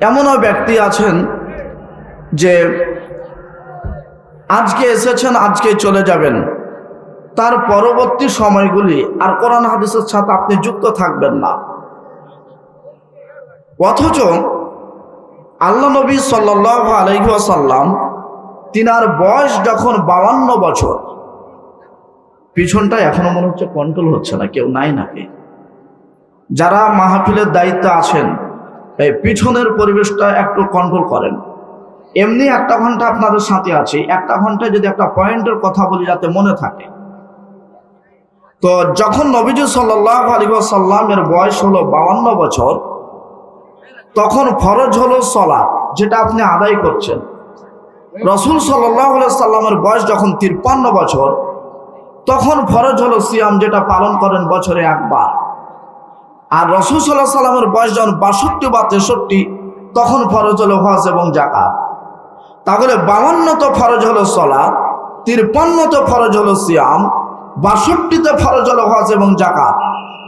এমনও ব্যক্তি আছেন যে আজকে এসেছেন, আজকে চলে যাবেন। তার পরবর্তী সময়গুলি আর কোরআন হাদিসের সাথে আপনি যুক্ত থাকবেন না। অথচ আল্লাহ নবী সাল্লাহ আলহিহাসাল্লাম তিনার বয়স যখন বাউান্ন বছর পিছনটা এখনও মনে হচ্ছে কন্ট্রোল হচ্ছে না, কেউ নাই নাকি? যারা মাহফিলের দায়িত্বে আছেন এই পিছনের পরিবেশটা একটু কন্ট্রোল করেন। এমনি একটা ঘণ্টা আপনাদের সাথে আছে। একটা ঘন্টায় যদি একটা পয়েন্টের কথা বলি, যাতে মনে থাকে। তো যখন নবীজ সাল্লাহ সাল্লামের বয়স হলো বাউান্ন বছর, তখন ফরজ হলো সলা যেটা আপনি আদায় করছেন। রসুল সাল্লামের বয়স যখন তিপ্পান্ন বছর, তখন ফরজ হলো সিয়াম, যেটা পালন করেন বছরে একবার। আর রসুল সাল্লাহ সাল্লামের বয়স যখন বাষট্টি বা তেষট্টি, তখন ফরজ হলো হজ এবং জাকাত তাহলে বাউান্নত ফরজ হলো সলা তিরপান্নত ফরজ হলো সিয়াম, বাষট্টিতে ফরজ হলো হজ এবং জাকাত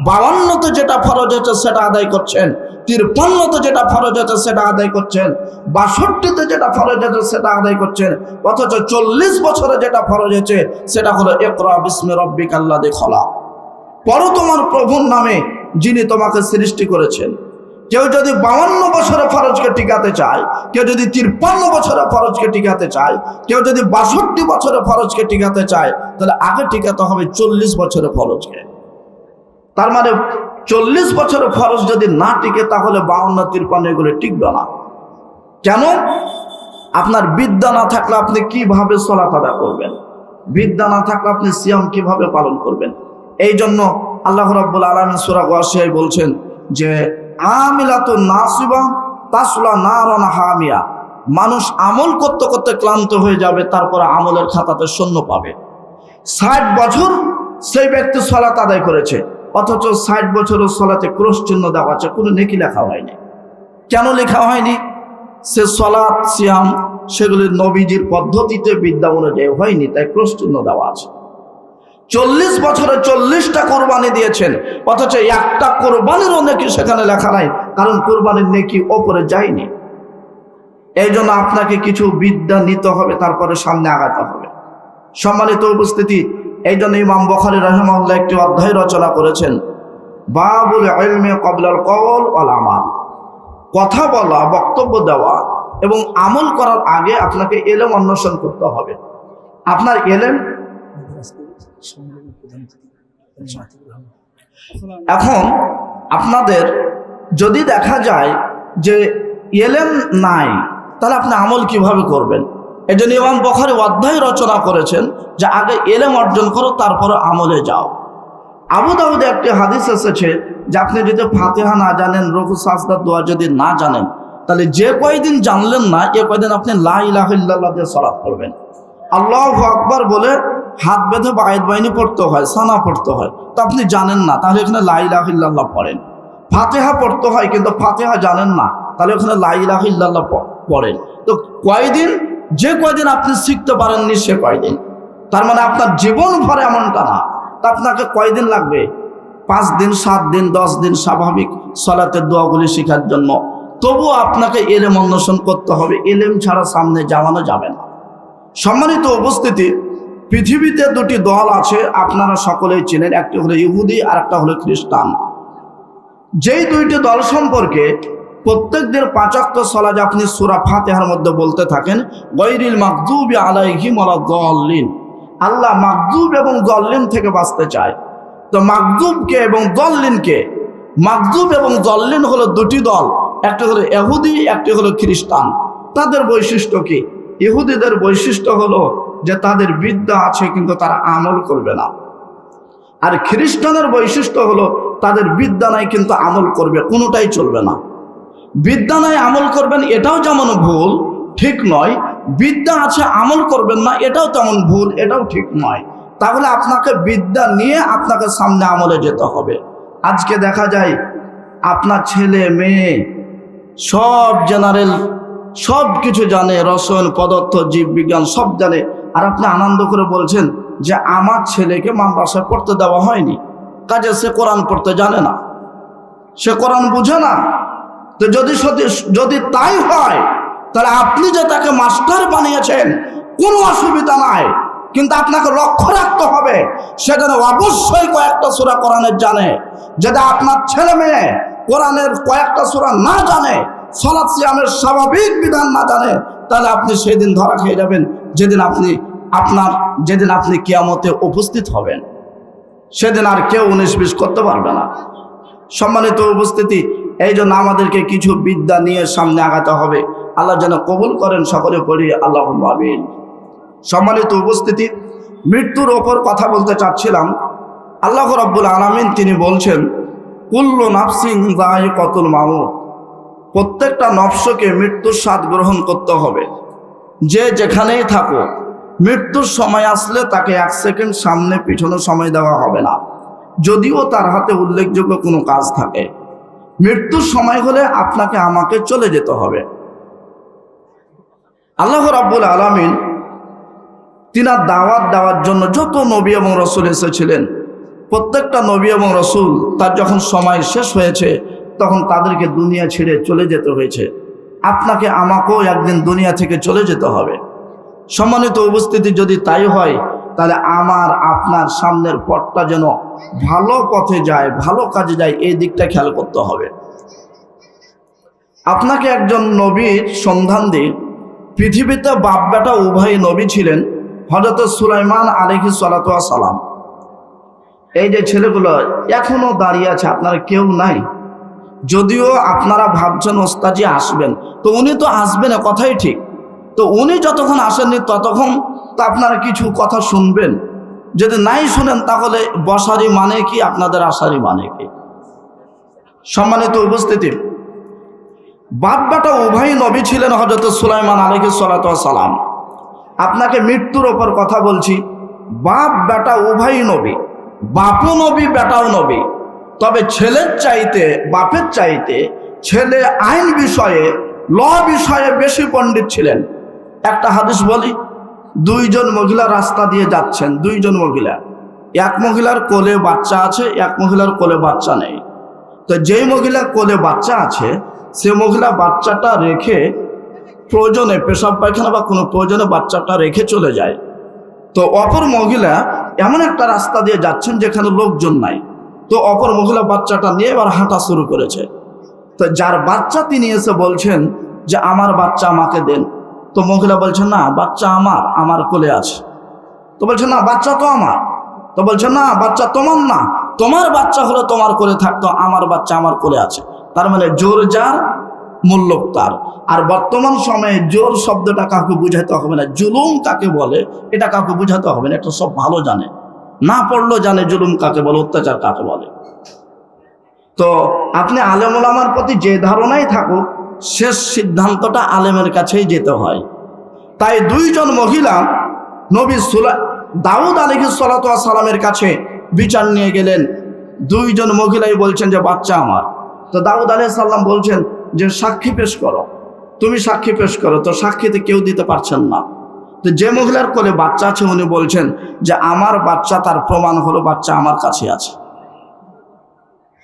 বাউান্নতে যেটা ফরজ হচ্ছে সেটা আদায় করছেন তিরপান্নতে যেটা ফরজ হচ্ছে সেটা আদায় করছেন, বাষট্টিতে যেটা ফরজ হচ্ছে সেটা আদায় করছেন, অথচ চল্লিশ বছরে যেটা ফরজ হচ্ছে সেটা হলো একরা বিস্মে রব্বিক আল্লাহ খলা পর তোমার প্রভুর নামে যিনি তোমাকে সৃষ্টি করেছেন। কেউ যদি বাউান্ন বছরে ফরজকে টিকাতে চায়, কেউ যদি তিরপান্ন বছরে ফরজকে টিকাতে চায়, কেউ যদি বাষট্টি বছরে ফরজকে টিকাতে চায়, তাহলে আগে টিকাতে হবে চল্লিশ বছরে ফরজকে। তার মানে চল্লিশ বছরে ফরজ যদি না টিকে, তাহলে বাউন্ন তিরপান্ন এগুলো টিকবে না। কেন? আপনার বিদ্যা না থাকলে আপনি কীভাবে সলাত আদা করবেন? বিদ্যা না থাকলে আপনি সিয়াম কীভাবে পালন করবেন? এই জন্য আল্লাহ রাব্বুল আলমিন সুরা ওয়াসিয়াই বলছেন যে আমিলাত নাসিবা তাসলা নারন হামিয়া। মানুষ আমল করতে করতে ক্লান্ত হয়ে যাবে, তারপরে আমলের খাতাতে শূন্য পাবে। ষাট বছর সেই ব্যক্তি সলাত আদায় করেছে, অথচ ষাট বছরও সলাতে ক্রোশ চিহ্ন দেওয়া আছে, কোনো নেকি লেখা হয়নি। কেন লেখা হয়নি? সে সলাৎ, সিয়াম, সেগুলি নবীজির পদ্ধতিতে বিদ্যা অনুযায়ী হয়নি, তাই ক্রোশ চিহ্ন দেওয়া আছে। চল্লিশ বছরে চল্লিশটা কোরবানি দিয়েছেন। অথচ একটা কোরবানিরও নেকি সেখানে লেখা নাই, কারণ কোরবানির নেকি ওপরে যায়নি। এই জন্য আপনাকে কিছু বিদ্যা নিতে হবে, তারপরে সামনে আগাতে হবে। সম্মানিত উপস্থিতি, এই জন্য ইমাম বখারি রহমাল্লাহ একটি অধ্যায় রচনা করেছেন, বাবুল ইলমে কবলাল কওল ওয়াল আমাল। কথা বলা, বক্তব্য দেওয়া এবং আমল করার আগে আপনাকে এলেম অন্বেষণ করতে হবে। আপনার এলেম এখন আপনাদের যদি দেখা যায় যে এলেম নাই তাহলে আপনি আমল কীভাবে করবেন? এই জন্য ইমাম বখারি অধ্যায় রচনা করেছেন যে আগে এলেম অর্জন করো তারপরে আমলে যাও। আবু দাউদে একটি হাদিস এসেছে যে আপনি যদি ফাতেহা না জানেন রঘু সাজদার দোয়া যদি না জানেন তাহলে যে কয়দিন জানলেন না এ কয়দিন আপনি লাহ দিয়ে সলাৎ করবেন আল্লাহ আকবর বলে হাত বেঁধে বায়দ বাহিনী পড়তে হয় সানা পড়তে হয়। তো আপনি জানেন না, তাহলে এখানে লাইলাহিল্লাহ পড়েন। ফাতেহা পড়তে হয়, কিন্তু ফাতেহা জানেন না, তাহলে ওখানে লাইলাহিল্লাহ পড়েন। তো কয়দিন? যে কয়দিন আপনি শিখতে পারেননি, সে কয়দিন। তার মানে আপনার জীবন ভরে এমনটা না। তা আপনাকে কয়দিন লাগবে? পাঁচ দিন, সাত দিন, দশ দিন স্বাভাবিক সলাতের দোয়াগুলি শেখার জন্য। তবুও আপনাকে এলেম অন্বেষণ করতে হবে। এলেম ছাড়া সামনে যাওয়ানো যাবে না। সম্মানিত উপস্থিতি পৃথিবীতে দুটি দল আছে, আপনারা সকলেই চেনেন, একটি হলো ইহুদি আর একটা হলো খ্রিস্টান। যেই দুইটি দল সম্পর্কে প্রত্যেক দিন পাঁচাক্ত সলাজ আপনি সুরা ফাতেহার মধ্যে বলতে থাকেন গৈরিল মাকদুব আলাইহিম দলিন আল্লাহ মাকদুব এবং দল্লিন থেকে বাঁচতে চায়। তো মাকদুবকে এবং দল্লিনকে মাকদুব এবং দল্লিন হলো দুটি দল, একটি হলো এহুদি একটি হলো খ্রিস্টান। তাদের বৈশিষ্ট্য কি? ইহুদিদের বৈশিষ্ট্য হলো যে তাদের বিদ্যা আছে কিন্তু তারা আমল করবে না। আর খ্রিস্টানের বৈশিষ্ট্য হলো তাদের বিদ্যা নাই কিন্তু আমল করবে, কোনোটাই চলবে না। বিদ্যা নাই, আমল করবেন, এটাও যেমন ভুল, ঠিক নয়। বিদ্যা আছে, আমল করবেন না, এটাও তেমন ভুল, এটাও ঠিক নয়। তাহলে আপনাকে বিদ্যা নিয়ে আপনাকে সামনে আমলে যেতে হবে। আজকে দেখা যায়, আপনার ছেলে, মেয়ে, সব জেনারেল সব কিছু জানে, রসায়ন, পদার্থ, জীববিজ্ঞান সব জানে। আর আপনি আনন্দ করে বলছেন যে আমার ছেলেকে মাদ্রাসায় পড়তে দেওয়া হয়নি। কাজে সে কোরআন পড়তে জানে না। সে কোরআন বুঝে না। তো যদি সত্যি- যদি তাই হয়, তাহলে আপনি যে তাকে মাস্টার বানিয়েছেন, কোনো অসুবিধা নাই। কিন্তু আপনাকে লক্ষ্য রাখতে হবে সেখানে অবশ্যই কয়েকটা সুরা কোরআনের জানে। যেটা আপনার ছেলে মেয়ে কোরআনের কয়েকটা সুরা না জানে সলাৎ সিয়ামের স্বাভাবিক বিধান না জানে, তাহলে আপনি সেদিন ধরা খেয়ে যাবেন, যেদিন আপনি আপনার, যেদিন আপনি কিয়ামতে উপস্থিত হবেন। সেদিন আর কেউ উনিশ বিশ করতে পারবে না। সম্মানিত উপস্থিতি, এই জন্য আমাদেরকে কিছু বিদ্যা নিয়ে সামনে আগাতে হবে। আল্লাহ যেন কবুল করেন সকলে পড়ি আল্লাহ সম্মানিত উপস্থিতি, মৃত্যুর ওপর কথা বলতে চাচ্ছিলাম। আল্লাহ রব্বুল আলমিন তিনি বলছেন, কুল্লু নাফসিং কতুল মামুদ প্রত্যেকটা নফসকে মৃত্যুর স্বাদ গ্রহণ করতে হবে। যে যেখানেই থাকো মৃত্যুর সময় আসলে তাকে এক সেকেন্ড সামনে পিছনে সময় দেওয়া হবে না। যদিও তার হাতে উল্লেখযোগ্য কোনো কাজ থাকে। মৃত্যুর সময় হলে আপনাকে আমাকে চলে যেতে হবে। আল্লাহ রাব্বুল আলামিন তিনার দাওয়াত দেওয়ার জন্য যত নবী এবং রসুল এসেছিলেন, প্রত্যেকটা নবী এবং রসুল তার যখন সময় শেষ হয়েছে তখন তাদেরকে দুনিয়া ছেড়ে চলে যেতে হয়েছে। আপনাকে আমাকেও একদিন দুনিয়া থেকে চলে যেতে হবে। সম্মানিত উপস্থিতি যদি তাই হয়, তাহলে আমার, আপনার সামনের পথটা যেন ভালো পথে যায়, ভালো কাজে যায়, এই দিকটা খেয়াল করতে হবে। আপনাকে একজন নবীর সন্ধান দিই। পৃথিবীতে বাপ বেটা উভয় নবী ছিলেন হজরত সুলাইমান আলিহি সালাতুয়া সালাম। এই যে ছেলেগুলো এখনও দাঁড়িয়ে আছে, আপনার কেউ নাই। যদিও আপনারা ভাবছেন ওস্তাজি আসবেন, তো উনি তো আসবেন কথাই ঠিক। তো উনি যতক্ষণ আসেননি ততক্ষণ তো আপনারা কিছু কথা শুনবেন। যদি নাই শুনেন তাহলে বসারই মানে কি, আপনাদের আসারই মানে কি? সম্মানিত উপস্থিতি বাপ বেটা উভয় নবী ছিলেন হজরত সুলাইমান আলহি সালাম। আপনাকে মৃত্যুর ওপর কথা বলছি বাপ বেটা উভয় নবী, বাপও নবী, বেটাও নবী। তবে ছেলের চাইতে, বাপের চাইতে ছেলে আইন বিষয়ে, ল বিষয়ে বেশি পণ্ডিত ছিলেন। একটা হাদিস বলি, দুইজন মহিলা রাস্তা দিয়ে যাচ্ছেন, দুইজন মহিলা। এক মহিলার কোলে বাচ্চা আছে, এক মহিলার কোলে বাচ্চা নেই। তো যেই মহিলার কোলে বাচ্চা আছে, সে মহিলা বাচ্চাটা রেখে প্রয়োজনে পেশাব পায়খানা বা কোনো প্রয়োজনে বাচ্চাটা রেখে চলে যায়। তো অপর মহিলা এমন একটা রাস্তা দিয়ে যাচ্ছেন যেখানে লোকজন নাই। তো অপর মহিলা বাচ্চাটা নিয়ে এবার হাঁটা শুরু করেছে। তো যার বাচ্চা তিনি এসে বলছেন যে, আমার বাচ্চা আমাকে দেন। তো মহিলা বলছেন, না, বাচ্চা আমার আমার কোলে আছে। তো বলছে না, বাচ্চা তো আমার। তো বলছে না, বাচ্চা তোমার না, তোমার বাচ্চা হলে তোমার কোলে থাকতো আমার বাচ্চা আমার কোলে আছে। তার মানে জোর যার মূল্য তার। আর বর্তমান সময়ে জোর শব্দটা কাউকে বুঝাতে হবে না, জুলুম কাকে বলে, এটা কাউকে বুঝাতে হবে না, এটা সব ভালো জানে। না পড়লেও জানে জুলুম কাকে বলে, অত্যাচার কাকে বলে। তো আপনি আলেম ওলামার প্রতি যে ধারণাই থাকুক, শেষ সিদ্ধান্তটা আলেমের কাছেই যেতে হয়। তাই দুইজন মহিলা নবী সুলা দাউদ আলিহি সালামের কাছে বিচার নিয়ে গেলেন। দুইজন মহিলাই বলছেন যে, বাচ্চা আমার। তো দাউদ আলি সাল্লাম বলছেন যে, সাক্ষী পেশ করো। তুমি সাক্ষী পেশ করো। তো সাক্ষীতে কেউ দিতে পারছেন না। তো যে মহিলার কোলে বাচ্চা আছে, উনি বলছেন যে, আমার বাচ্চা, তার প্রমাণ হলো বাচ্চা আমার কাছে আছে।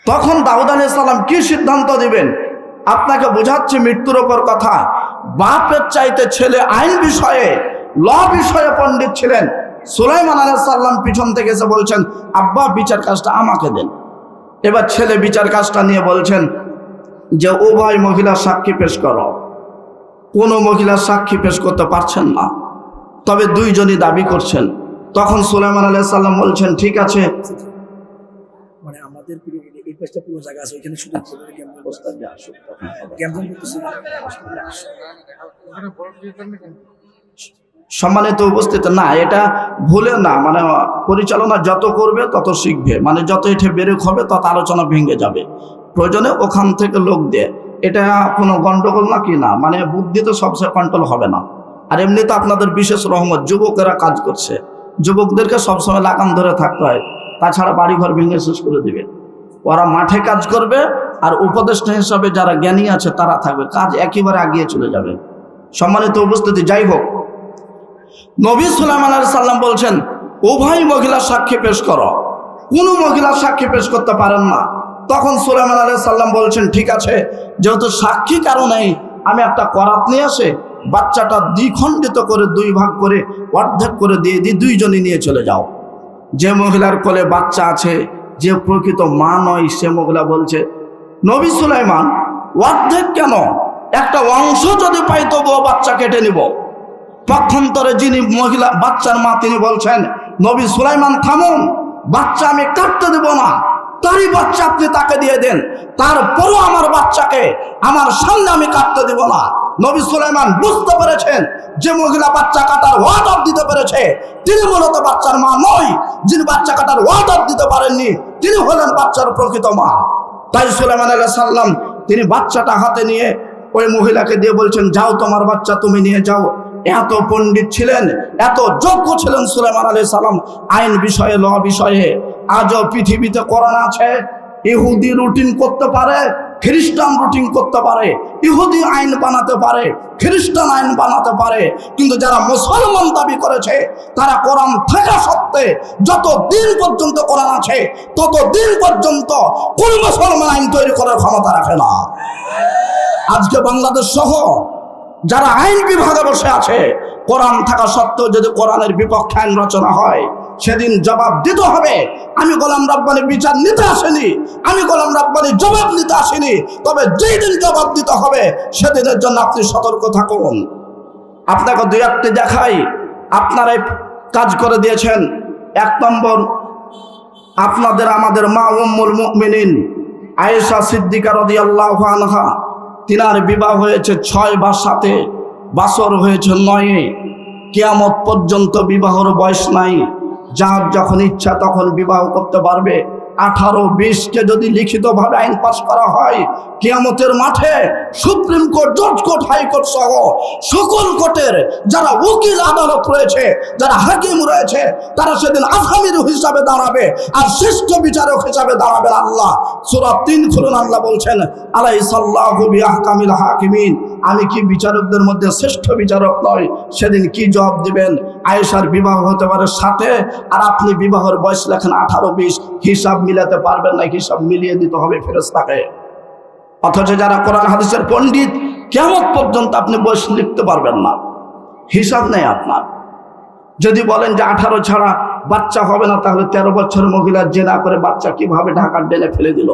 তখন দাউদ আলি সাল্লাম কি সিদ্ধান্ত দিবেন? আপনাকে বোঝাচ্ছে মৃত্যুর ওপর কথা। বাপের চাইতে ছেলে আইন বিষয়ে, ল বিষয়ে পণ্ডিত ছিলেন। সুলাইমান আলাহ সাল্লাম পিছন থেকে এসে বলছেন, আব্বা, বিচার কাজটা আমাকে দেন। এবার ছেলে বিচার কাজটা নিয়ে বলছেন যে, উভয় মহিলা সাক্ষী পেশ করো। কোনো মহিলা সাক্ষী পেশ করতে পারছেন না। তবে দুইজনই দাবি করছেন। তখন সুলাইমান আলাহ সাল্লাম বলছেন ঠিক আছে। মানে আমাদের এই পাশটা পুরো জায়গা আছে ওইখানে শুধু করতেছি। সম্মানিত উপস্থিত না এটা ভুলে না মানে পরিচালনা যত করবে তত শিখবে। মানে যত এঠে বেরোক হবে তত আলোচনা ভেঙে যাবে। প্রয়োজনে ওখান থেকে লোক দেয়। এটা কোনো গন্ডগোল না কি না? মানে বুদ্ধি তো সবসময় কন্ট্রোল হবে না। আর এমনি তো আপনাদের বিশেষ রহমত, যুবকেরা কাজ করছে। যুবকদেরকে সবসময় লাগাম ধরে থাকতে হয়। তাছাড়া বাড়িঘর ভেঙে শেষ করে দিবে। ওরা মাঠে কাজ করবে আর উপদেষ্টা হিসাবে যারা জ্ঞানী আছে তারা থাকবে। কাজ একেবারে আগিয়ে চলে যাবে। সম্মানিত উপস্থিতি, যাই হোক। নবী সুলাইমান আলাইহিস সাল্লাম বলছেন, উভয় মহিলা সাক্ষী পেশ করো। কোনো মহিলা সাক্ষী পেশ করতে পারেন না। তখন সুলাইমান আলাই সাল্লাম বলছেন, ঠিক আছে, যেহেতু সাক্ষী কারণেই আমি একটা করাত নিয়ে আসে। বাচ্চাটা দ্বিখণ্ডিত করে দুই ভাগ করে অর্ধেক করে দিয়ে দিই দুইজনই নিয়ে চলে যাও। যে মহিলার কোলে বাচ্চা আছে, যে প্রকৃত মা নয়, সে মহিলা বলছে, নবী সুলাইমান, অর্ধেক কেন? একটা অংশ যদি পাই তবুও বাচ্চা কেটে নিব। পক্ষান্তরে যিনি মহিলা, বাচ্চার মা, তিনি বলছেন, নবী সুলাইমান, থামুন, বাচ্চা আমি কাটতে দেব না। তারই বাচ্চা আপনি তাকে দিয়ে দেন। তারপরও আমার বাচ্চাকে আমার সামনে আমি কাটতে দেব না। নবী সুলাইমান বুঝতে পেরেছেন যে মহিলা বাচ্চা কাটার ওয়ার্ডার দিতে পেরেছে। তিনি মূলত বাচ্চার মা নয়, যিনি বাচ্চা কাটার ওয়ার্ডার দিতে পারেননি, তিনি হলেন বাচ্চার প্রকৃত মা। তাই সুলাইমান আলাইহিস সালাম, তিনি বাচ্চাটা হাতে নিয়ে ওই মহিলাকে দিয়ে বলছেন, যাও তোমার বাচ্চা তুমি নিয়ে যাও। এত পণ্ডিত ছিলেন, এত যোগ্য ছিলেন সুলেমান আলী সালাম। আইন বিষয়ে, ল বিষয়ে আজও পৃথিবীতে করোনা আছে, ইহুদি রুটিন করতে পারে খ্রিস্টান রুটিন করতে পারে, ইহুদি আইন বানাতে পারে, খ্রিস্টান আইন বানাতে পারে, কিন্তু যারা মুসলমান দাবি করেছে, তারা কোরআন থাকা সত্ত্বে যত দিন পর্যন্ত কোরআন আছে তত দিন পর্যন্ত কোন মুসলমান আইন তৈরি করার ক্ষমতা রাখে না। আজকে বাংলাদেশ সহ যারা আইন বিভাগে বসে আছে, কোরআন থাকা সত্ত্বেও যদি কোরআনের বিপক্ষে আইন রচনা হয় সেদিন জবাব দিতে হবে। আমি গোলাম রব্বানি বিচার নিতে আসেনি। আমি গোলাম রাব্বানি জবাব নিতে আসেনি। তবে যেই দিন জবাব দিতে হবে, সেদিনের জন্য আপনি সতর্ক থাকুন। আপনাকে দুই একটি দেখাই। আপনারাই কাজ করে দিয়েছেন। এক নম্বর, আপনাদের আমাদের মা উম্মুল মুমিনিন আয়েশা সিদ্দিকা রাদিয়াল্লাহু আনহা, তিনার বিবাহ হয়েছে ছয় বা সাতে বাসর হয়েছে নয়ে। কিয়ামত পর্যন্ত বিবাহর বয়স নাই। যার যখন ইচ্ছা তখন বিবাহ করতে পারবে। আঠারো বিশকে যদি লিখিতভাবে আইন পাশ করা হয়, কিয়ামতের মাঠে সুপ্রিম কোর্ট, জজ কোর্ট হাইকোর্ট সহ সকল কোর্টের যারা উকিল আদালত রয়েছে, যারা হাকিম রয়েছে, তারা সেদিন আসামির হিসাবে দাঁড়াবে আর শ্রেষ্ঠ বিচারক হিসাবে দাঁড়াবে আল্লাহ। সুরা তিন খুলুন আল্লাহ বলছেন আলাই সাল্লাহু বিআহকামিল হাকিমিন। আমি কি বিচারকদের মধ্যে শ্রেষ্ঠ বিচারক নয় সেদিন কি জবাব দিবেন? আয়েশার বিবাহ হতে পারে সাথে, আর আপনি বিবাহের বয়স লেখেন আঠারো বিশ, হিসাব মিলাতে পারবেন না, হিসাব মিলিয়ে দিতে হবে ফেরেস্তাকে অথচ যারা কোরআন, হাদিসের পণ্ডিত কেমন পর্যন্ত আপনি বয়স লিখতে পারবেন না। হিসাব নেই আপনার। যদি বলেন যে আঠারো ছাড়া বাচ্চা হবে না, তাহলে তেরো বছর মহিলা জেনা করে বাচ্চা কীভাবে ঢাকার ডেলে ফেলে দিল?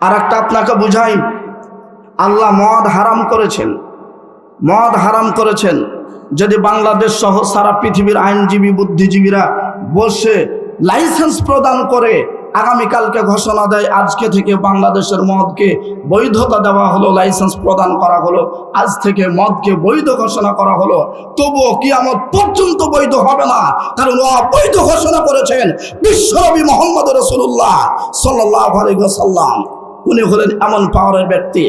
আর একটা আপনাকে বুঝাই, আল্লাহ মদ হারাম করেছেন। মদ হারাম করেছেন। যদি বাংলাদেশ সহ সারা পৃথিবীর আইনজীবী, বুদ্ধিজীবীরা বসে লাইসেন্স প্রদান করে আগামীকালকে ঘোষণা দেয়, আজকে থেকে বাংলাদেশের মদকে বৈধতা দেওয়া হলো লাইসেন্স প্রদান করা হলো। আজ থেকে মদকে বৈধ ঘোষণা করা হলো। তবুও কিয়ামত পর্যন্ত বৈধ হবে না, কারণ অবৈধ ঘোষণা করেছেন বিশ্বনবী মোহাম্মদ রসুল্লাহ সাল্লাহ উনি হলেন এমন পাওয়ারের ব্যক্তি।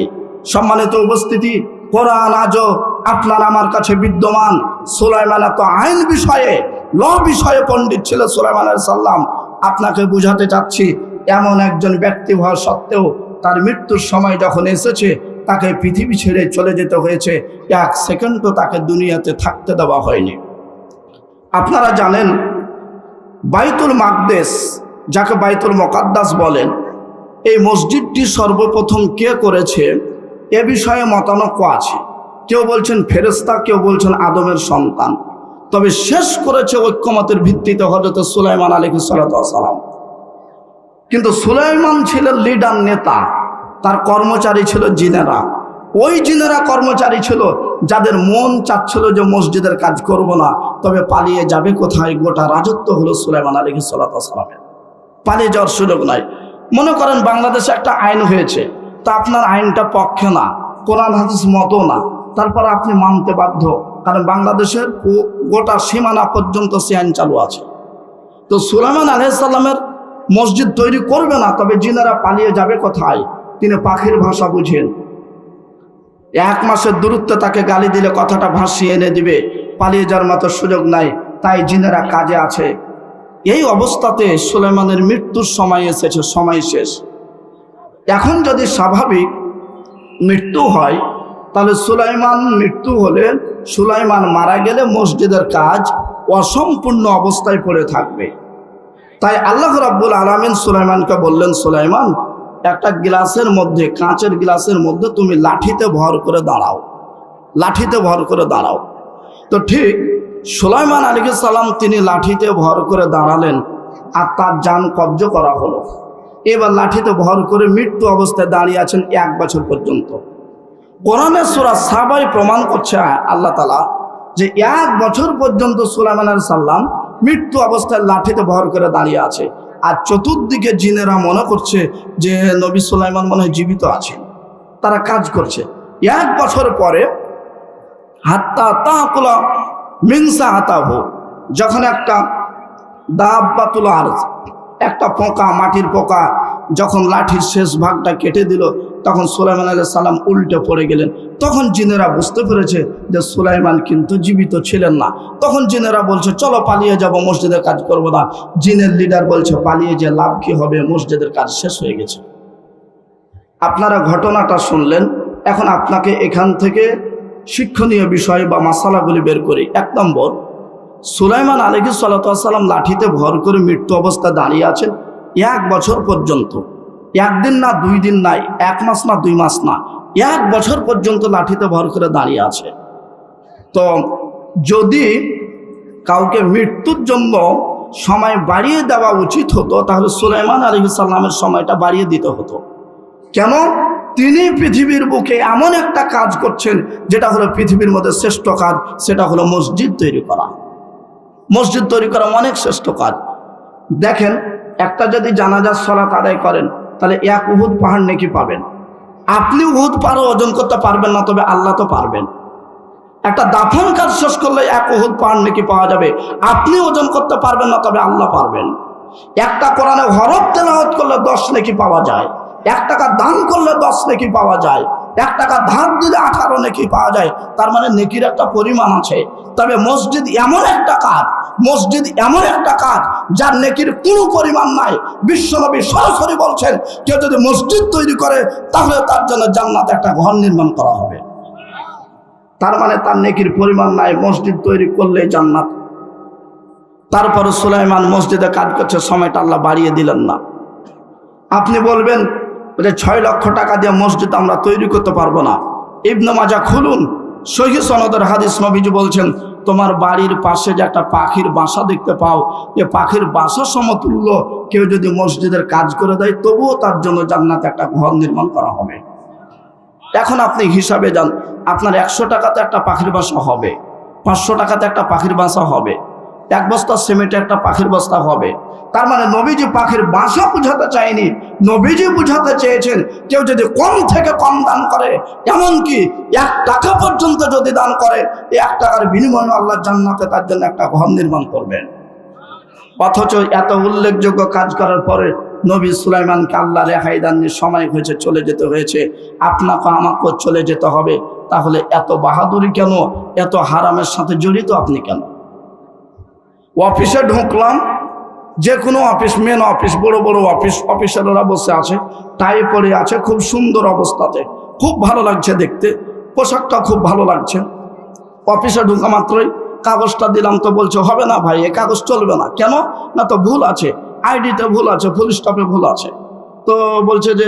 সম্মানিত উপস্থিতি, কোরআন আজও আপনার আমার কাছে বিদ্যমান। সুলাইমান এত আইন বিষয়ে, ল বিষয়ে পণ্ডিত ছিল সুলাইমান সাল্লাম আপনাকে বুঝাতে চাচ্ছি, এমন একজন ব্যক্তি হওয়া সত্ত্বেও তার মৃত্যুর সময় যখন এসেছে, তাকে পৃথিবী ছেড়ে চলে যেতে হয়েছে। এক সেকেন্ডও তাকে দুনিয়াতে থাকতে দেওয়া হয়নি। আপনারা জানেন, বাইতুল মাকদেস, যাকে বাইতুল মকাদ্দাস বলেন, এই মসজিদটি সর্বপ্রথম কে করেছে? এ বিষয়ে মতানক্য আছে। কেউ বলছেন ফেরেস্তা কেউ বলছেন আদমের সন্তান। তবে শেষ করেছে ঐক্যমতের ভিত্তিতে হজরত সুলাইমান আলী সালাম কিন্তু সুলাইমান ছিলেন লিডার নেতা, তার কর্মচারী ছিল জিনেরা। ওই জিনেরা কর্মচারী ছিল যাদের মন চাচ্ছিল যে মসজিদের কাজ করব না, তবে পালিয়ে যাবে কোথায়? গোটা রাজত্ব হলো সুলাইমান আলী সালামের পালিয়ে যাওয়ার সুযোগ নাই। মনে করেন বাংলাদেশে একটা আইন হয়েছে। তা আপনার আইনটা পক্ষে না, কোরআন হাদিস মতো না। তারপর আপনি মানতে বাধ্য, কারণ বাংলাদেশের গোটা সীমানা পর্যন্ত সে আইন চালু আছে। তো সুলাইমান আলহামের মসজিদ তৈরি করবে না, তবে জিনারা পালিয়ে যাবে কোথায়? তিনি পাখির ভাষা বুঝেন। এক মাসের দূরত্বে তাকে গালি দিলে কথাটা ভাসিয়ে এনে দিবে, পালিয়ে যাওয়ার মতো সুযোগ নাই, তাই জিনেরা কাজে আছে। এই অবস্থাতে সুলেমানের মৃত্যুর সময় এসেছে, সময় শেষ। এখন যদি স্বাভাবিক মৃত্যু হয় তাহলে সুলাইমান মৃত্যু হলে সুলাইমান মারা গেলে মসজিদের কাজ অসম্পূর্ণ অবস্থায় পড়ে থাকবে। তাই আল্লাহ রাব্বুল আলামিন সুলাইমানকে বললেন, সুলাইমান, একটা গ্লাসের মধ্যে, কাঁচের গ্লাসের মধ্যে তুমি লাঠিতে ভর করে দাঁড়াও। লাঠিতে ভর করে দাঁড়াও। তো ঠিক সুলাইমান আলী সালাম তিনি লাঠিতে ভর করে দাঁড়ালেন আর তার যান কব্জ করা হলো। এবার লাঠিতে ভর করে মৃত্যু অবস্থায় দাঁড়িয়ে আছেন এক বছর পর্যন্ত। কোরআনের সুরা সাবাই প্রমাণ করছে আল্লাহ তালা যে এক বছর পর্যন্ত সুলাইমান আলী সাল্লাম মৃত্যু অবস্থায় লাঠিতে ভর করে দাঁড়িয়ে আছে। আর চতুর্দিকে জিনেরা মনে করছে যে নবী সুলাইমান মনে হয় জীবিত আছে। তারা কাজ করছে। এক বছর পরে হাত্তা তাকুলা মিনসা হাতাহু, যখন একটা দাব্বাতুল আরজ, একটা পোকা, মাটির পোকা, যখন লাঠির শেষ ভাগটা কেটে দিল তখন সুলাইমান আলাইহিস সালাম উল্টে পড়ে গেলেন। তখন জিনেরা বুঝতে পেরেছে যে সুলাইমান কিন্তু জীবিত ছিলেন না। তখন জিনেরা বলছে, চলো পালিয়ে যাব, মসজিদের কাজ করব না। জিনের লিডার বলছে, পালিয়ে যে লাভ কি হবে? মসজিদের কাজ শেষ হয়ে গেছে। আপনারা ঘটনাটা শুনলেন। এখন আপনাকে এখান থেকে শিক্ষণীয় বিষয় বা মাসালাগুলি বের করি। এক নম্বর, সুলাইমান আলহি সাল্লাম লাঠিতে ভর করে মৃত্যু অবস্থায় দাঁড়িয়ে আছেন এক বছর পর্যন্ত। একদিন না, দুই দিন নাই, এক মাস না, দুই মাস না, এক বছর পর্যন্ত লাঠিতে ভর করে দাঁড়িয়ে আছে। তো যদি কাউকে মৃত্যুর জন্য সময় বাড়িয়ে দেওয়া উচিত হতো, তাহলে সুলাইমান আলী সাল্লামের সময়টা বাড়িয়ে দিতে হতো। কেন? তিনি পৃথিবীর বুকে এমন একটা কাজ করছেন, যেটা হলো পৃথিবীর মধ্যে শ্রেষ্ঠ কাজ, সেটা হলো মসজিদ তৈরি করা। মসজিদ তৈরি করা অনেক শ্রেষ্ঠ কাজ। দেখেন, একটা যদি জানাজার সলাত আদায় করেন তাহলে এক উহুদ পাহাড় নাকি পাবেন? আপনি উহুদ পাহাড় ওজন করতে পারবেন না, তবে আল্লাহ তো পারবেন। একটা দাফন কাজ শেষ করলে এক উহুদ পাহাড় নাকি পাওয়া যাবে। আপনি ওজন করতে পারবেন না, তবে আল্লাহ পারবেন। একটা কোরআনে হরফ তেলাওয়াত করলে দশ নাকি পাওয়া যায়। এক টাকা দান করলে দশ নেকি পাওয়া যায়। এক টাকা ধার দিলে আঠারো নেকি পাওয়া যায়। তার মানে নেকির একটা পরিমাণ আছে। তবে মসজিদ এমন একটা কাজ মসজিদ এমন একটা কাজ, যার নেকির কোনো পরিমাণ নাই। বিশ্বনবী সরাসরি বলছেন, কেউ যদি মসজিদ তৈরি করে, তাহলে তার জন্য জান্নাত একটা ঘর নির্মাণ করা হবে। তার মানে তার নেকির পরিমাণ নাই, মসজিদ তৈরি করলেই জান্নাত। তারপরে সুলাইমান মসজিদে কাজ করছে, সময়টা আল্লাহ বাড়িয়ে দিলেন না। আপনি বলবেন যে ছয় লক্ষ টাকা দিয়ে মসজিদ আমরা তৈরি করতে পারব না। ইবনে মাজা খুলুন, সহি সনদের হাদিস নবীজি বলছেন তোমার বাড়ির পাশে যে একটা পাখির বাসা দেখতে পাও যে পাখির বাসা সমতুল্য। কেউ যদি মসজিদের কাজ করে দেয়, তবুও তার জন্য জান্নাতে একটা ঘর নির্মাণ করা হবে। এখন আপনি হিসাবে যান, আপনার একশো টাকাতে একটা পাখির বাসা হবে, পাঁচশো টাকাতে একটা পাখির বাসা হবে। এক বস্তা সিমেন্টে একটা পাখির বস্তা হবে। তার মানে নবীজি পাখির বাসা বুঝাতে চায়নি, নবীজি বুঝাতে চেয়েছেন, কেউ যদি কম থেকে কম দান করে, এমনকি এক টাকা পর্যন্ত যদি দান করে, এই এক টাকার বিনিময়ে আল্লাহ জান্নাতে তার জন্য একটা ঘর নির্মাণ করবেন। অথচ এত উল্লেখযোগ্য কাজ করার পরে নবী সুলাইমানকে আল্লাহ রেহাই দাননি, সময় হয়েছে, চলে যেতে হয়েছে। আপনাকে, আমাকেও চলে যেতে হবে। তাহলে এত বাহাদুরি কেন? এত হারামের সাথে জড়িত আপনি কেন? অফিসে ঢুকলাম, যে কোনো অফিস মেন অফিস, বড় বড় অফিস, অফিসাররা বসে আছে টাই পরে আছে, খুব সুন্দর অবস্থাতে, খুব ভালো লাগছে দেখতে, পোশাকটা খুব ভালো লাগছে। অফিসে ঢুকা মাত্রই কাগজটা দিলাম তো বলছে, হবে না ভাই, এ কাগজ চলবে না। কেন? না তো ভুল আছে আইডিতে ভুল আছে ফুল স্টপে ভুল আছে। তো বলছে যে,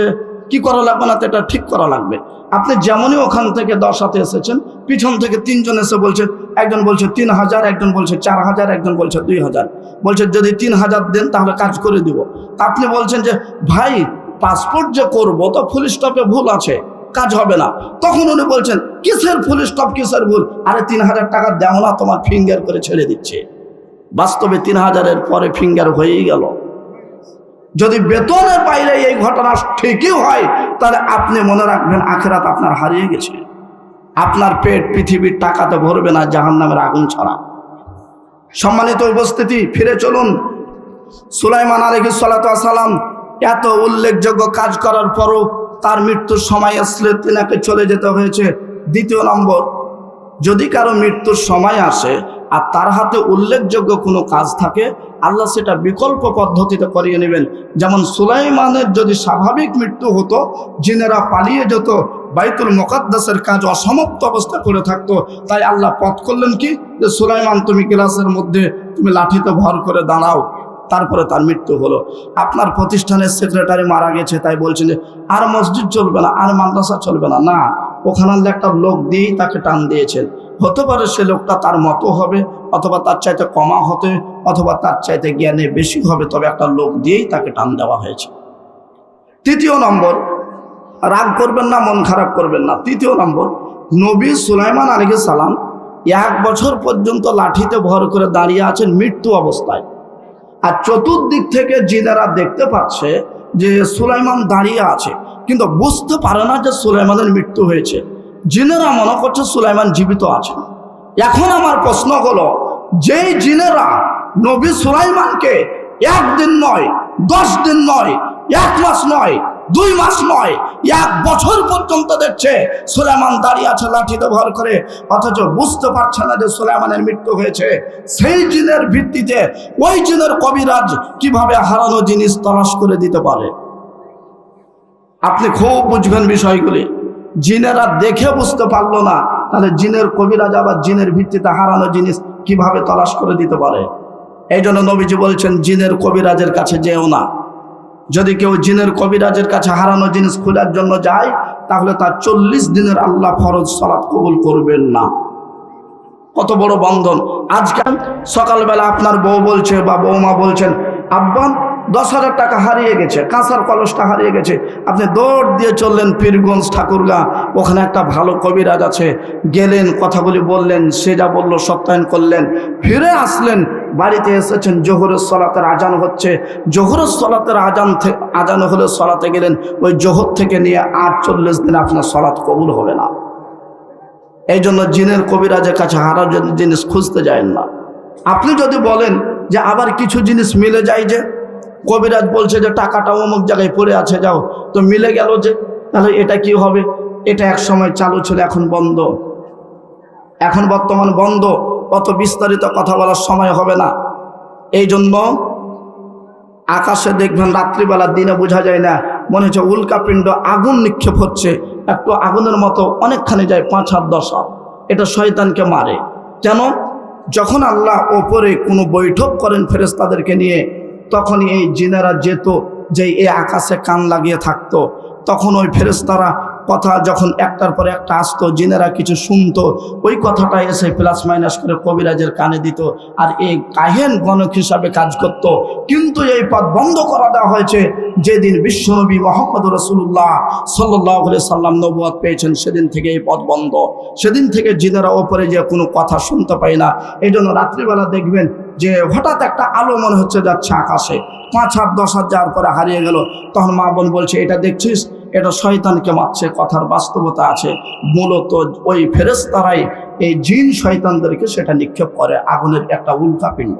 কি করা লাগবে না তো এটা ঠিক করা লাগবে। আপনি যেমনই ওখান থেকে দশ হাতে এসেছেন, পিছন থেকে তিনজন এসে বলছে একজন বলছে তিন হাজার, একজন বলছে চার হাজার, একজন বলছে দুই হাজার। বলছে, যদি তিন হাজার দেন তাহলে কাজ করে দিব। তা আপনি বলছেন যে, ভাই পাসপোর্ট যে করব তো ফুল স্টপে ভুল আছে, কাজ হবে না। তখন উনি বলছেন, কিসের ফুল স্টপ কিসের ভুল? আরে, তিন হাজার টাকা দেও না, তোমার ফিঙ্গার করে ছেড়ে দিচ্ছে। বাস্তবে তিন হাজারের পরে ফিঙ্গার হয়েই গেল। যদি বেতনের বাইরে এই ঘটনা ঠিকই হয়, তাহলে আপনি মনে রাখবেন আখেরাত আপনার হারিয়ে গেছে। আপনার পেট, পৃথিবীর টাকাতে ভরবে না জাহান নামের আগুন ছড়া। সম্মানিত উপস্থিতি, ফিরে চলুন। সুলাইমান আলহি সালাম এত উল্লেখযোগ্য কাজ করার পরও তার মৃত্যুর সময় আসলে তিনাকে চলে যেতে হয়েছে। দ্বিতীয় নম্বর, যদি কারও মৃত্যুর সময় আসে আর তার হাতে উল্লেখযোগ্য কোনো কাজ থাকে, আল্লাহ সেটা বিকল্প পদ্ধতিতে করিয়ে নেবেন। যেমন সুলাইমানের যদি স্বাভাবিক মৃত্যু হতো, জিনেরা পালিয়ে যেত, বাইতুল মোকাদ্দাসের কাজ অসমাপ্ত অবস্থা করে থাকতো, তাই আল্লাহ পথ করলেন কি? যে সুলাইমান, তুমি ক্লাসের মধ্যে তুমি লাঠিতে ভর করে দাঁড়াও, তারপরে তার মৃত্যু হলো। আপনার প্রতিষ্ঠানের সেক্রেটারি মারা গেছে, তাই বলছেন আর মসজিদ চলবে না, আর মাদ্রাসা চলবে না। না, ওখানে একটা লোক দিয়েই তাকে টান দিয়েছেন। হতে পারে সে লোকটা তার মতো হবে, অথবা তার চাইতে কমা হতে, অথবা তার চাইতে জ্ঞানে বেশি হবে, তবে একটা লোক দিয়েই তাকে টান দেওয়া হয়েছে। তৃতীয় নম্বর, রাগ করবেন না, মন খারাপ করবেন না। তৃতীয় নম্বর, নবী সুলাইমান আলী সালাম এক বছর পর্যন্ত লাঠিতে ভর করে দাঁড়িয়ে আছেন মৃত্যু অবস্থায়। আর চতুর্দিক থেকে জিনেরা দেখতে পাচ্ছে যে সুলাইমান দাঁড়িয়ে আছে, কিন্তু বুঝতে পারে না যে সুলাইমানের মৃত্যু হয়েছে। জিনেরা মনে করছে সুলাইমান জীবিত আছে। এখন আমার প্রশ্ন হলো, যেই জিনেরা নবী সুলাইমানকে একদিন নয়, দশ দিন নয়, এক মাস নয়, দুই মাস নয়, এক বছর পর্যন্ত দেখছে সুলাইমান দাঁড়িয়ে আছে লাঠি ব্যবহার করে, অথচ বুঝতে পারছে না যে সুলাইমানের মৃত্যু হয়েছে। সেই জিনের ভিত্তিতে ওই জিনের কবিরাজ কীভাবে হারানো জিনিস তলাশ করে দিতে পারে? আপনি খুব বুঝবেন বিষয়গুলি। জিনেরা দেখে বুঝতে পারল না, তাহলে জিনের কবিরাজ আবার জিনের ভিত্তিতে হারানো জিনিস কীভাবে তলাশ করে দিতে পারে? এই জন্য নবীজি বলছেন, জিনের কবিরাজের কাছে যেও না। যদি কেউ জিনের কবিরাজের কাছে হারানো জিনিস খোঁজার জন্য যায়, তাহলে তার চল্লিশ দিনের আল্লাহ ফরজ সালাত কবুল করবেন না। কত বড় বন্ধন। আজকাল সকালবেলা আপনার বউ বলছে বা বৌমা বলছেন, আব্বা দশ হাজার টাকা হারিয়ে গেছে, কাঁসার কলসটা হারিয়ে গেছে। আপনি দৌড় দিয়ে চললেন পীরগঞ্জ ঠাকুরগা, ওখানে একটা ভালো কবিরাজ আছে। গেলেন, কথাগুলি বললেন সে যা বলল, সত্যায়ন করলেন। ফিরে আসলেন, বাড়িতে এসেছেন, জোহরের সলাতের আজান হচ্ছে। জোহরের সলাতের আজান আজান হলে সলাতে গেলেন, ওই জোহর থেকে নিয়ে আর চল্লিশ দিন আপনার সলাৎ কবুল হবে না। এই জন্য জিনের কবিরাজের কাছে হারা যদি জিনিস খুঁজতে যায় না। আপনি যদি বলেন যে আবার কিছু জিনিস মিলে যায় যে কবিরাজ বলছে যে টাকাটা অমুক জায়গায় পড়ে আছে, যাও। তো মিলে গেল যে, তাহলে এটা কি হবে? এটা এক সময় চালু ছিল, এখন বন্ধ। এখন বর্তমান বন্ধ, অত বিস্তারিত কথা বলার সময় হবে না। এই জন্য আকাশে দেখবেন রাত্রিবেলা দিনে বোঝা যায় না, মনে হচ্ছে উল্কাপিণ্ড আগুন নিক্ষেপ হচ্ছে। একটু আগুনের মতো অনেকখানি যায়, পাঁচ হাত, দশ হাত। এটা শয়তানকে মারে। কেন? যখন আল্লাহ ওপরে কোনো বৈঠক করেন ফেরেস্তাদেরকে নিয়ে তখন এই জিনেরা যেত যে এই আকাশে কান লাগিয়ে থাকতো। তখন ওই ফেরেস্তারা কথা যখন একটার পর একটা আসতো, জিনেরা কিছু শুনতো, ওই কথাটা এসে প্লাস মাইনাস করে কবিরাজের কানে দিত। আর এই কাহেন গণক হিসাবে কাজ করত। কিন্তু এই পথ বন্ধ করা দেওয়া হয়েছে। যেদিন বিশ্বনবী মোহাম্মদ রসুল্লাহ সাল্লাহ সাল্লাম নবুয়াদ পেয়েছেন, সেদিন থেকে এই পথ বন্ধ। সেদিন থেকে জিনেরা ওপরে যে কোনো কথা শুনতে পায় না। এই জন্য রাত্রিবেলা দেখবেন যে হঠাৎ একটা আলো মনে হচ্ছে যাচ্ছে আকাশে। পাঁচ হাত, দশ হাত যাওয়ার পরে হারিয়ে গেল। তখন মা বোন বলছে, এটা দেখছিস? এটা শয়তানকে মারছে, কথার বাস্তবতা আছে। মূলত ওই ফেরেস্তারাই এই জিন শয়তানদেরকে সেটা নিক্ষেপ করে আগুনের একটা উল্কাপিণ্ড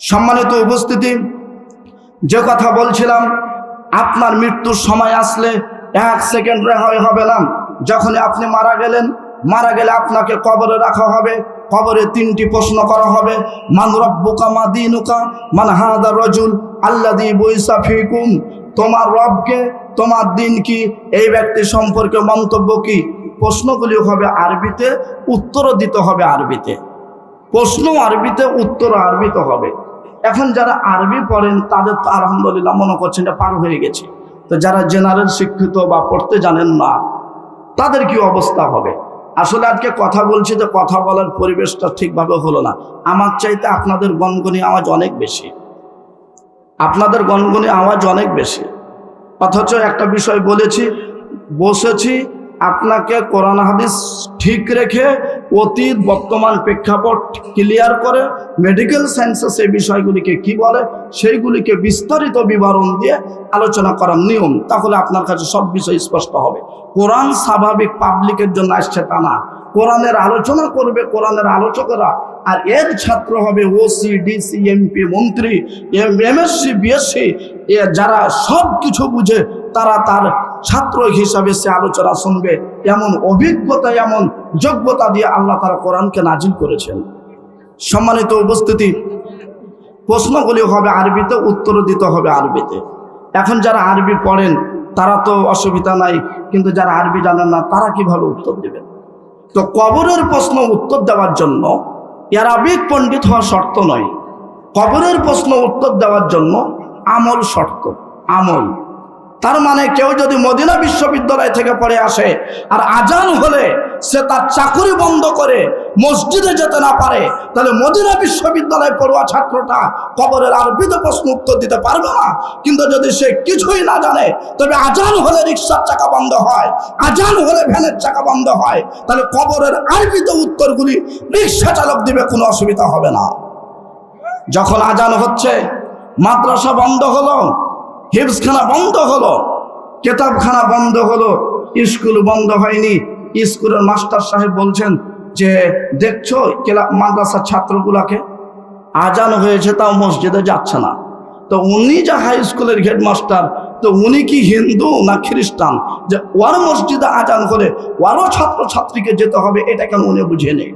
সম্মানিত উপস্থিতি, যে কথা বলছিলাম, আপনার মৃত্যুর সময় আসলে এক সেকেন্ড রেহাই হবে না। যখন আপনি মারা গেলেন, মারা গেলে আপনাকে কবরে রাখা হবে। কবরে তিনটি প্রশ্ন করা হবে। মান রব্বুকা মা দিনুকা, মান হাদা রজুল আল্লাদি বৈসা ফিকুম। তোমার রবকে, তোমার দিন কি এই ব্যক্তি সম্পর্কে মন্তব্য কি? প্রশ্নগুলি হবে আরবিতে, উত্তরও দিতে হবে আরবিতে। প্রশ্ন আরবিতে, উত্তর আরবিতে হবে। এখন যারা আরবি পড়েন, তাদের তো আলহামদুলিল্লাহ মনে করছেন এটা পার হয়ে গেছে। তো যারা জেনারেল শিক্ষিত বা পড়তে জানেন না, তাদের কি অবস্থা হবে? আসলে আজকে কথা বলছি যে কথা বলার পরিবেশটা ঠিকভাবে হলো না। আমার চাইতে আপনাদের গনগনি আওয়াজ অনেক বেশি। আপনাদের গনগনি আওয়াজ অনেক বেশি। অথচ একটা বিষয় বলেছি, বসেছি আপনাকে কোরআন হাদিস ঠিক রেখে অতীত, বর্তমান প্রেক্ষাপট ক্লিয়ার করে মেডিকেল সায়েন্সে সেই বিষয়গুলিকে কি বলে, সেইগুলিকে বিস্তারিত বিবরণ দিয়ে আলোচনা করার নিয়ম, তাহলে আপনার কাছে সব বিষয় স্পষ্ট হবে। কোরআন স্বাভাবিক পাবলিকের জন্য আসছে তা না। কোরআনের আলোচনা করবে কোরআনের আলোচকরা, আর এর ছাত্র হবে ওসি ডিসি এমপি মন্ত্রী এমএসসি বিএসসি যারা সব কিছু বুঝে, তারা তার ছাত্র হিসাবে সে আলোচনা শুনবে। এমন অভিজ্ঞতা, এমন যোগ্যতা দিয়ে আল্লাহ তারা কোরআনকে নাজিল করেছেন। সম্মানিত উপস্থিতি, প্রশ্নগুলি হবে আরবিতে, উত্তর দিতে হবে আরবিতে। এখন যারা আরবি পড়েন, তারা তো অসুবিধা নাই, কিন্তু যারা আরবি জানেন না, তারা কীভাবে উত্তর দেবেন? তো কবরের প্রশ্ন উত্তর দেওয়ার জন্য আরবিক পণ্ডিত হওয়া শর্ত নয়। কবরের প্রশ্ন উত্তর দেওয়ার জন্য আমল শর্ত, আমল। তার মানে কেউ যদি মদিনা বিশ্ববিদ্যালয় থেকে পড়ে আসে আর আজান হলে সে তার চাকুরি বন্ধ করে মসজিদে যেতে না পারে, তাহলে মদিনা বিশ্ববিদ্যালয় পড়ুয়া ছাত্রটা কবরের আরবিতে প্রশ্ন উত্তর দিতে পারবে না। কিন্তু যদি সে কিছুই না জানে, তবে আজান হলে রিক্সার চাকা বন্ধ হয়, আজান হলে ভ্যানের চাকা বন্ধ হয়, তাহলে কবরের আরবিতে উত্তরগুলি রিক্সা চালক দিবে, কোনো অসুবিধা হবে না। যখন আজান হচ্ছে, মাদ্রাসা বন্ধ হলো হিফজখানা বন্ধ হলো, কেতাবখানা বন্ধ হলো, স্কুল বন্ধ হয়নি। স্কুলের মাস্টার সাহেব বলছেন যে, দেখছ মাদ্রাসার ছাত্রগুলাকে? আজান হয়েছে, তাও মসজিদে যাচ্ছে না। তো উনি যা হাই স্কুলের হেডমাস্টার তো উনি কি হিন্দু না খ্রিস্টান? যে ওর মসজিদে আজান হলে ওরও ছাত্রছাত্রীকে যেতে হবে, এটা কেন উনি বুঝে নেই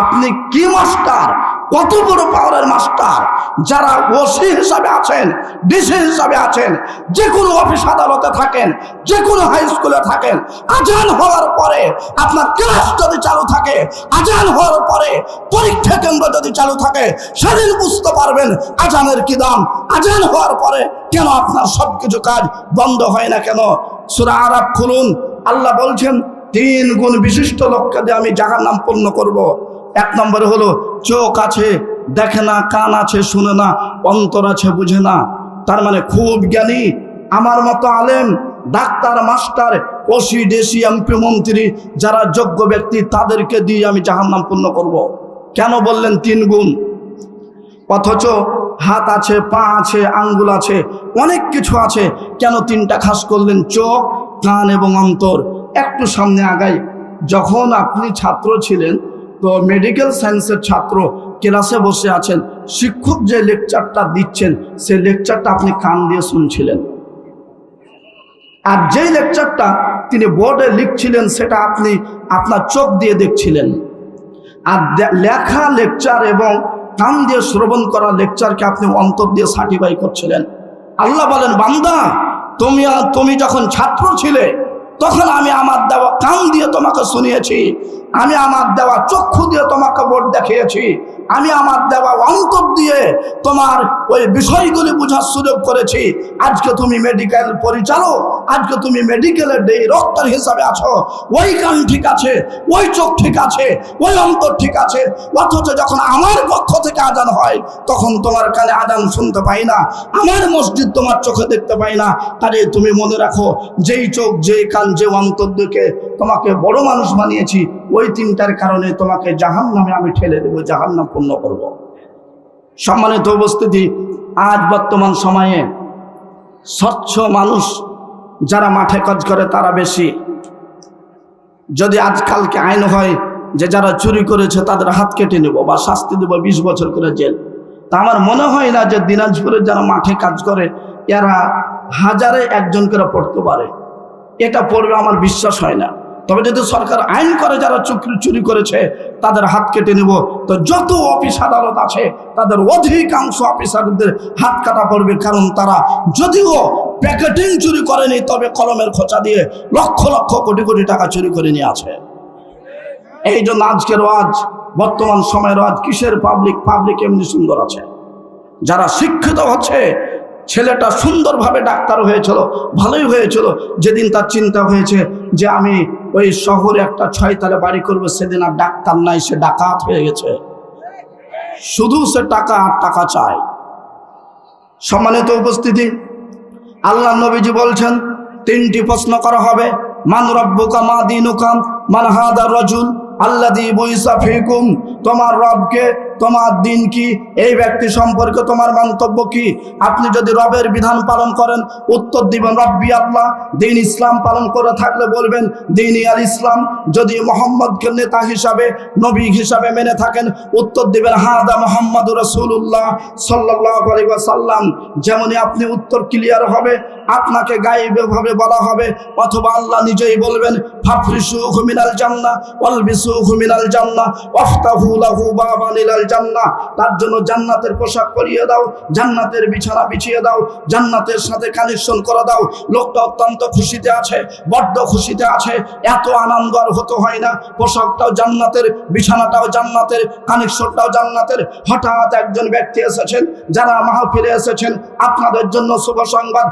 আপনি কি মাস্টার? কত বড় পাওয়ারের মাস্টার? যারা ওসি হিসাবে আছেন, ডিসি হিসাবে আছেন যে কোনো অফিস আদালতে থাকেন যে কোনো হাই স্কুলে থাকেন, আজান হওয়ার পরে আপনার ক্লাস যদি চালু থাকে, আজান হওয়ার পরে পরীক্ষা কেন্দ্র যদি চালু থাকে, সেদিন বুঝতে পারবেন আজানের কি দাম। আজান হওয়ার পরে কেন আপনার সবকিছু কাজ বন্ধ হয় না কেন? সুরা আরাব খুলুন। আল্লাহ বলছেন, তিন গুণ বিশিষ্ট লোককে দিয়ে আমি জাহার নাম পূর্ণ করব। এক নম্বরে হলো চোখ আছে দেখে না, কান আছে, শুনে না, অন্তর আছে, বুঝে না। তার মানে খুব জ্ঞানী, আমার মতো আলেম, doctor, master, OC, DC, MP, মন্ত্রী, যারা যোগ্য ব্যক্তি, তাদেরকে দিয়ে আমি জাহার নাম পূর্ণ করব। কেন বললেন তিন গুণ? অথচ হাত আছে, পা আছে, আঙ্গুল আছে, অনেক কিছু আছে। কেন তিনটা খাস করলেন? চোখ, কান এবং অন্তর। একটু সামনে আগাই। যখন আপনি ছাত্র ছিলেন তো মেডিকেল সায়েন্সের ছাত্র ক্লাসে বসে আছেন, শিক্ষক যে লেকচারটা দিচ্ছেন সেই লেকচারটা আপনি কান দিয়ে শুনছিলেন। আর যেই লেকচারটা তিনি বোর্ডে লিখছিলেন, সেটা আপনি আপনার চোখ দিয়ে দেখছিলেন। আর লেখা লেকচার এবং কান দিয়ে শ্রবণ করা লেকচারকে আপনি অন্তর দিয়ে সার্টিফাই করছিলেন। আল্লাহ বলেন, বান্দা, তুমি তুমি যখন ছাত্র ছিলে, তখন আমি আমার দেওয়া কান দিয়ে তোমাকে শুনিয়েছি। আমি আমার দেওয়া চক্ষু দিয়ে তোমাকে বোর্ড দেখিয়েছি। আমি আমার দেওয়া অন্তর দিয়ে তোমার ওই বিষয়গুলি বোঝার সুযোগ করেছি। আজকে তুমি মেডিকেল পরিচালক, আজকে তুমি মেডিকেলের ডে রক্তার হিসাবে আছো, ওই কান ঠিক আছে, ওই চোখ ঠিক আছে, ওই অন্তর ঠিক আছে। অথচ যখন আমার পক্ষ থেকে আদান হয়, তখন তোমার কানে আদান শুনতে পাই না, আমার মসজিদ তোমার চোখে দেখতে পাই না। আরে তুমি মনে রাখো, যেই চোখ, যেই কান, যে অন্তর দিকে তোমাকে বড় মানুষ বানিয়েছি ওই তিনটার কারণে তোমাকে জাহান নামে আমি ঠেলে দেবো জাহান নাম পূর্ণ করব। সম্মানিত উপস্থিতি, আজ বর্তমান সময়ে স্বচ্ছ মানুষ যারা মাঠে কাজ করে তারা বেশি। যদি আজকালকে আইন হয় যে যারা চুরি করেছে তাদের হাত কেটে নেব বা শাস্তি দেবো বিশ বছর করে জেল। তা আমার মনে হয় না যে দিনাজপুরে যারা মাঠে কাজ করে, এরা হাজারে একজন করে পড়তে পারে। এটা পড়বে আমার বিশ্বাস হয় না। তবে যদি সরকার আইন করে যারা চুক্রি চুরি করেছে, তাদের হাত কেটে নেব। তো যত অফিস আদালত আছে, তাদের অধিকাংশ অফিসারদের হাত কাটা পড়বে, কারণ তারা যদিও প্যাকেটিং চুরি করেনি, তবে কলমের খোঁচা দিয়ে লক্ষ লক্ষ কোটি কোটি টাকা চুরি করে নিয়ে আছে। এই জন্য আজকের আজ বর্তমান সময়ের আজ কিসের পাবলিক পাবলিক এমনি সুন্দর আছে? যারা শিক্ষিত হচ্ছে ছেলেটা সুন্দরভাবে ডাক্তার হয়েছিল, ভালোই হয়েছিল। যেদিন তার চিন্তা হয়েছে যে আমি ওই শহরে একটা ছয়তলা বাড়ি করব, সেদিন আর ডাক্তার নাই, সে ডাকাত হয়ে গেছে। শুধু সে টাকা আর টাকা চায়। সম্মানিত উপস্থিতি, আল্লাহ নবীজি বলছেন, তিনটি প্রশ্ন করা হবে। মান রব্বুকা মা দিনুকাম মান হাদা রজুল আল্লাদি বইসা ফিকুম, তোমার রবকে তোমার দিন কি? এই ব্যক্তি সম্পর্কে তোমার মন্তব্য কি? আপনি যদি রবের বিধান পালন করেন, উত্তর দিবেন, রব্বি আল্লাহ, দিন ইসলাম পালন করে থাকলে বলবেন দিন আল ইসলাম। যদি মোহাম্মদকে নেতা হিসাবে, নবী হিসাবে মেনে থাকেন, উত্তর দিবেন, হাদা মোহাম্মদ রসুল্লাহ সাল্লাহ সাল্লাম যেমনই আপনি উত্তর ক্লিয়ার হবে, আপনাকে গায়েবভাবে বলা হবে, অথবা আল্লাহ নিজেই বলবেন ফাফরিসু মিনাল জান্নাহ ওয়ালবিসু মিনাল জান্নাহ, ওয়াফতাহু লাহু বাবান ইলাল মিনাল জান্নাহ, তার জন্য জান্নাতের পোশাক পরিয়ে দাও, জান্নাতের বিছানা বিছিয়ে দাও, জান্নাতের সাথে কানেকশন করে দাও। লোকটা অত্যন্ত খুশিতে আছে, বড্ড খুশিতে আছে, এত আনন্দ আর হতে হয় না। পোশাকটাও জান্নাতের, বিছানাটাও জান্নাতের কানেকশনটাও জান্নাতের। হঠাৎ একজন ব্যক্তি এসেছেন, যারা মাহফিলে এসেছেন, আপনাদের জন্য শুভ সংবাদ।